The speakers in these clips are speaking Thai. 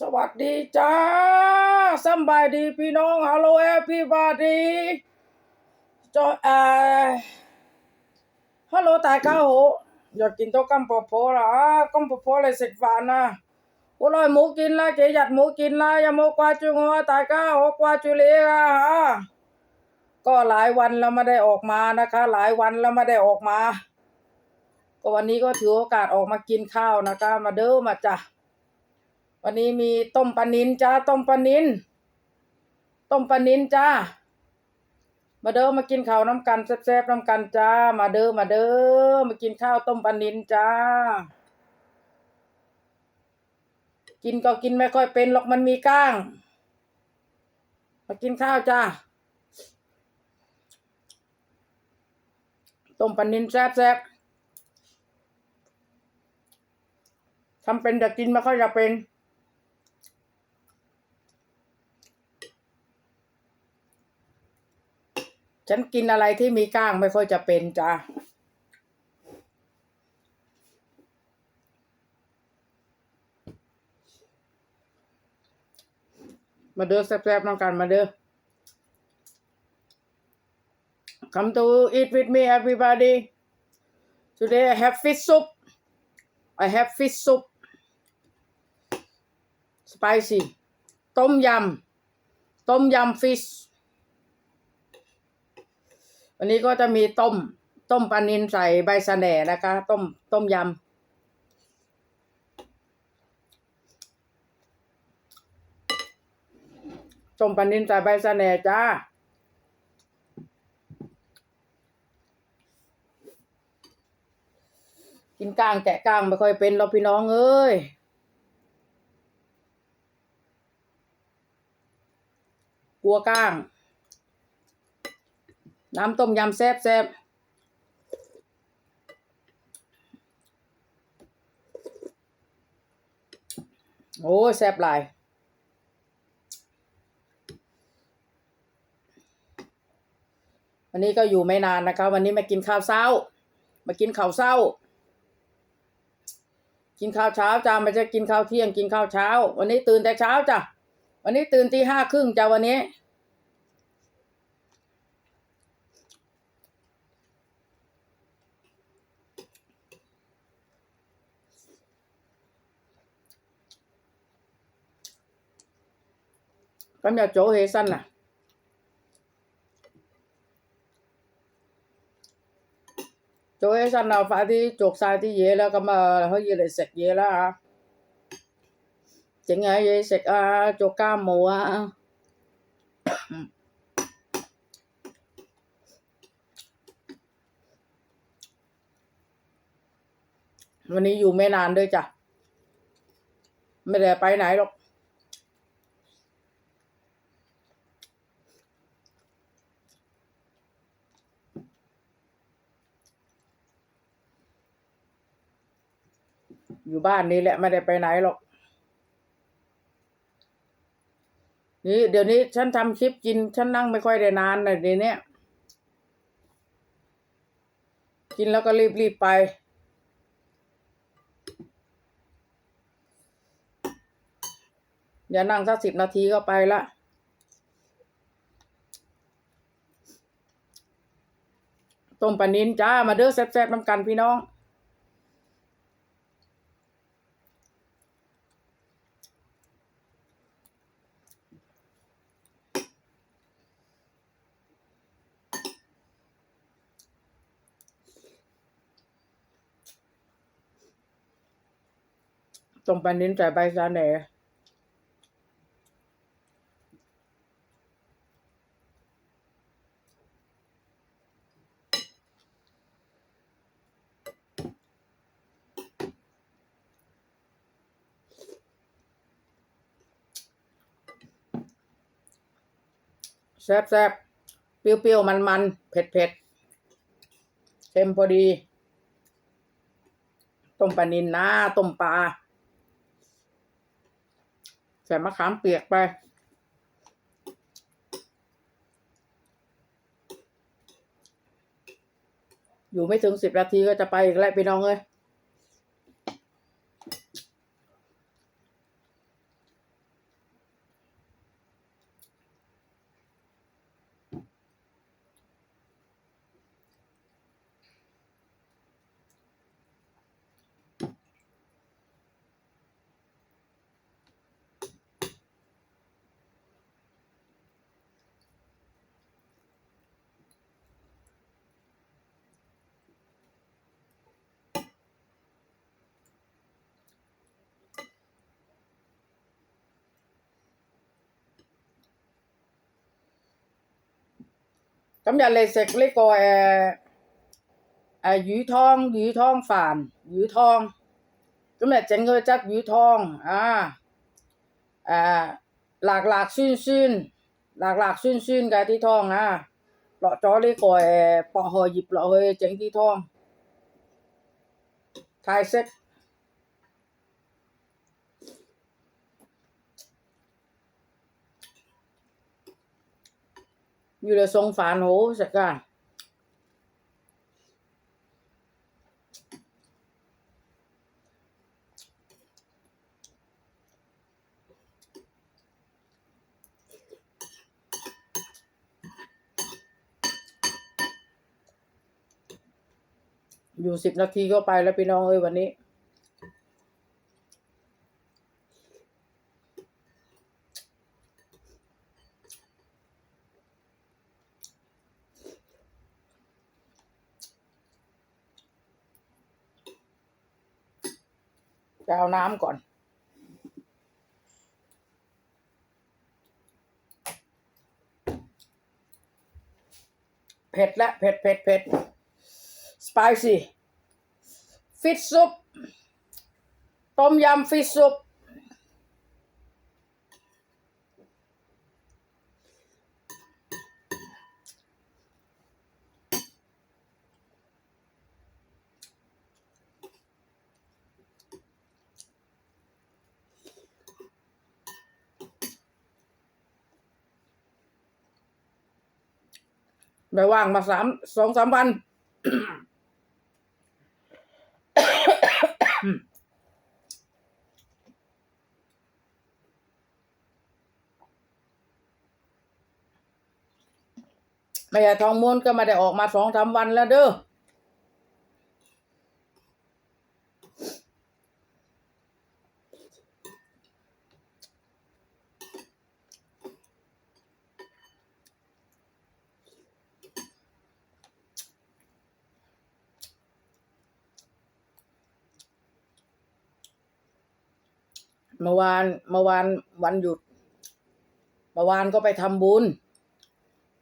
สวัสดีจ้าสำบายดีพี่น้องฮัลโหลเอพี่บาดีจอเอฮัลโหลตายก้าโหอยากกินโต๊ะกัมปอพอละกัมปอพอเลยเสร็จฝันนะโอ้ยหมูกินละเจหยัดหมูกินละยาโมกวาจุงหัวตายก้าโหกวาจุเลียฮะก็หลายวันแล้วไม่ได้ออกมานะคะ หลายวันแล้วไม่ได้ออกมา ก็วันนี้ก็ถือโอกาสออกมากินข้าวนะคะ มาเด้อมาจ้ะ วันนี้มีต้มปลานินจ้าต้มปลานินต้มปลานินจ้ามาเด้อมากินข้าวน้ำกันแซ่บๆน้ำกันจ้า มาเด้อมาเด้อมากินข้าวต้มปลานินจ้า กินก็กินไม่ค่อยเป็นหรอกมันมีก้าง มากินข้าวจ้าต้มปลานินแซ่บๆทำเป็นจะกินไม่ค่อยจะเป็น ฉันกินอะไรที่มีก้างไม่ค่อยจะเป็นจ้ามาเด้อแซ่บๆน้องกันมาเด้อ Come to eat with me everybody Today I have fish soup I have fish soup spicy ต้มยำ ต้มยำ fish วันนี้ก็จะมีต้ม ต้มปลานินใส่ใบสะแหน่นะคะ ต้มต้มยำต้มปลานินใส่ใบสะแหน่จ้ากินก้างแกะก้างไม่ค่อยเป็นเราพี่น้องเอ้ยกลัวก้าง น้ำต้มยำแซ่บแซ่บโอ้แซ่บหลายวันนี้ก็อยู่ไม่นานนะคะ วันนี้มากินข้าวเช้า มากินข้าวเช้า กินข้าวเช้าจ้าไม่ใช่กินข้าวเที่ยงกินข้าวเช้า วันนี้ตื่นแต่เช้าจ้ะวันนี้ตื่นตีห้าครึ่งจ้ะวันนี้ Cảm ơn chỗ hệ xanh nè. Chỗ hệ xanh nào phải đi chuột xài thì về là cầm hơi gì để sạch về là hả? Chính là gì sạch à, chuột cam mùa à. วันนี้อยู่ไม่นานด้วยจ้ะ ไม่ได้ไปไหนหรอก บ้านนี่แหละไม่ได้ไปไหนหรอก นี่เดี๋ยวนี้ฉันทำคลิปกิน ฉันนั่งไม่ค่อยได้นานเลยเดี๋ยวนี้กินแล้วก็รีบรีบไป อย่านั่งสักสิบนาทีก็ไปละต้มปลานินจ้า มาเด้อแซ่บๆน้ำกันพี่น้อง ต้มปลานินใส่ใบสะแหน่แซ่บแซ่บเปรี้ยวๆ มันๆเผ็ดเผ็ดๆเค็มพอดี ต้มปลานินนะต้มปลา ใส่มะขามเปียกไป อยู่ไม่ถึงสิบนาทีก็จะไปอีกแล้วพี่น้องเอ้ย 咁日你食呢個誒誒魚湯魚湯飯魚湯，咁誒整佢汁魚湯啊誒辣辣酸酸辣辣酸酸嘅啲湯啊，落咗呢個誒薄荷葉落去整啲湯，泰式。 อยู่ในทรงฝานโหสักการอยู่สิบนาทีก็ไปแล้วพี่น้องเอ้ยวันนี้ จะเอาน้ำก่อน เผ็ดละเผ็ดเผ็ดเผ็ดสไปซี่ฟิชซุปต้มยำฟิชซุป ไม่ว่างมาสามสองสามวันไม่ใช่ทองม้วนก็ไม่ได้ออกมาสองสามวันแล้วเด้อ เมื่อวานเมื่อวานวันหยุดเมื่อวานก็ไปทำบุญ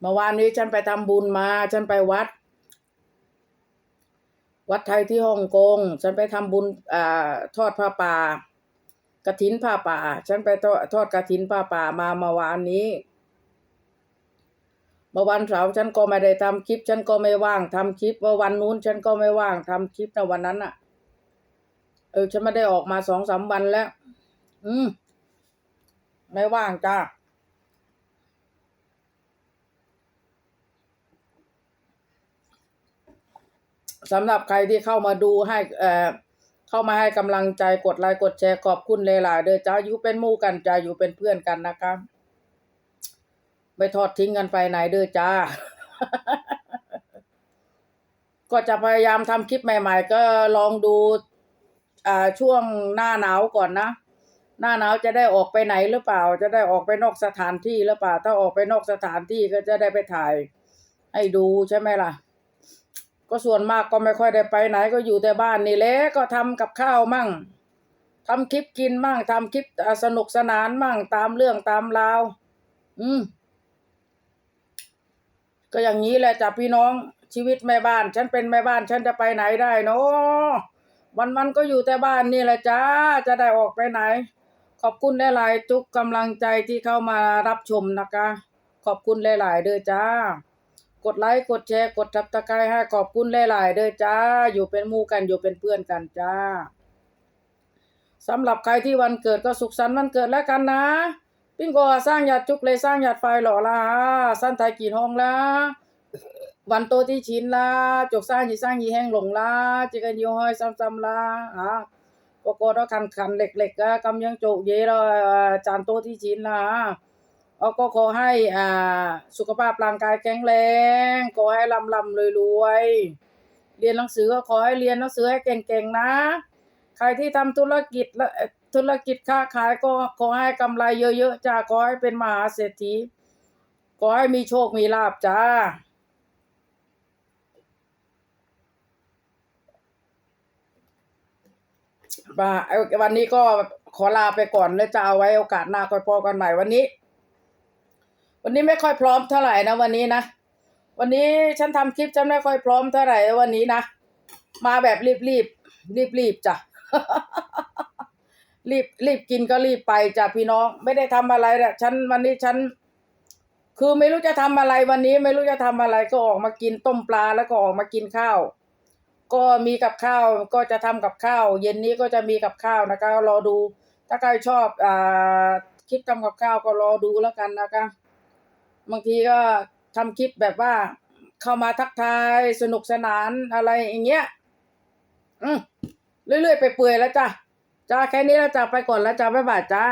เมื่อวานนี้ฉันไปทำบุญมา ฉันไปวัด วัดไทยที่ฮ่องกง ฉันไปทำบุญอ่าทอดผ้าป่ากระถินผ้าป่า ฉันไปทอดทอดกระถินผ้าป่ามาเมื่อวานนี้เมื่อวันเสาร์ฉันก็ไม่ได้ทำคลิป ฉันก็ไม่ว่างทำคลิปเมื่อวันนู้น ฉันก็ไม่ว่างทำคลิปในวันนั้นอะ เออ ฉันไม่ได้ออกมาสองสามวันแล้ว อืม ไม่ว่างจ้าสำหรับใครที่เข้ามาดูให้เอ่อเข้ามาให้กำลังใจกดไลค์กดแชร์ขอบคุณเลยล่ะเด้อจ้าอยู่เป็นมู่กันจ้าอยู่เป็นเพื่อนกันนะครับไม่ทอดทิ้งกันไปไหนเด้อจ้า ก็จะพยายามทำคลิปใหม่ ๆ ก็ลองดูอ่าช่วงหน้าหนาวก่อนนะ หน้าหนาวจะได้ออกไปไหนหรือเปล่า จะได้ออกไปนอกสถานที่หรือเปล่า ถ้าออกไปนอกสถานที่ก็จะได้ไปถ่าย ให้ดูใช่ไหมล่ะ ก็ส่วนมากก็ไม่ค่อยได้ไปไหนก็อยู่แต่บ้านนี่แหละก็ทำกับข้าวมั่งทำคลิปกินมั่งทำคลิปสนุกสนานมั่งตามเรื่องตามราว อืม ก็อย่างนี้แหละจ้ะพี่น้องชีวิตแม่บ้าน ฉันเป็นแม่บ้านฉันจะไปไหนได้เนาะวันวันก็อยู่แต่บ้านนี่แหละจ้า จะได้ออกไปไหน ขอบคุณหลายๆทุกกำลังใจที่เข้ามารับชมนะคะ ขอบคุณหลายๆเด้อจ้า กดไลค์กดแชร์กดทับตะไคร้ให้ขอบคุณหลายๆเด้อจ้า อยู่เป็นมู่กันอยู่เป็นเพื่อนกันจ้าสำหรับใครที่วันเกิดก็สุขสันต์วันเกิดแล้วกันนะ ปิ้งโกสร้างหยาดจุกเลยสร้างหยาดไฟหล่อละสั้นไทยกี่ห้องละวันโตที่ชินละจกสร้างยีสร้างยีแห้งหลงละจิกันยีห้อยซ้ำๆละอะ กโก้เราคันคันเหล็กๆก็กำยังโจกเยเราจานโตที่ชินละเอาก็ขอให้อ่าสุขภาพร่างกายแข็งแรงขอให้ลำลำรวยๆเรียนหนังสือก็ขอให้เรียนหนังสือให้เก่งๆนะ ใครที่ทำธุรกิจและธุรกิจค้าขายก็ขอให้กำไรเยอะๆจ้าขอให้เป็นมหาเศรษฐีขอให้มีโชคมีลาบจ้า มาเอา วันนี้ก็ขอลาไปก่อนแล้วจะเอาไว้โอกาสหน้าค่อยพอกันใหม่วันนี้ วันนี้ไม่ค่อยพร้อมเท่าไหร่นะวันนี้นะวันนี้ฉันทำคลิปฉันไม่ค่อยพร้อมเท่าไหร่วันนี้นะมาแบบรีบรีบรีบรีบๆจ้ะรีบรีบกินก็รีบไปจ้ะพี่น้อง ไม่ได้ทำอะไรแหละฉันวันนี้ฉัน คือไม่รู้จะทำอะไรวันนี้ ไม่รู้จะทำอะไรก็ออกมากินต้มปลาแล้วก็ออกมากินข้าว ก็มีกับข้าวก็จะทำกับข้าว เย็นนี้ก็จะมีกับข้าวนะคะรอดู ถ้าใครชอบอ่าคลิปทำกับข้าวก็รอดูแล้วกันนะคะบางทีก็ทำคลิปแบบว่า เข้ามาทักทายสนุกสนานอะไรอย่างเงี้ยอืมเรื่อยๆไปเปื่อยแล้วจ้ะจ้าแค่นี้แล้วจ้าไปก่อนแล้วจ้าบ๊ายบายจ้า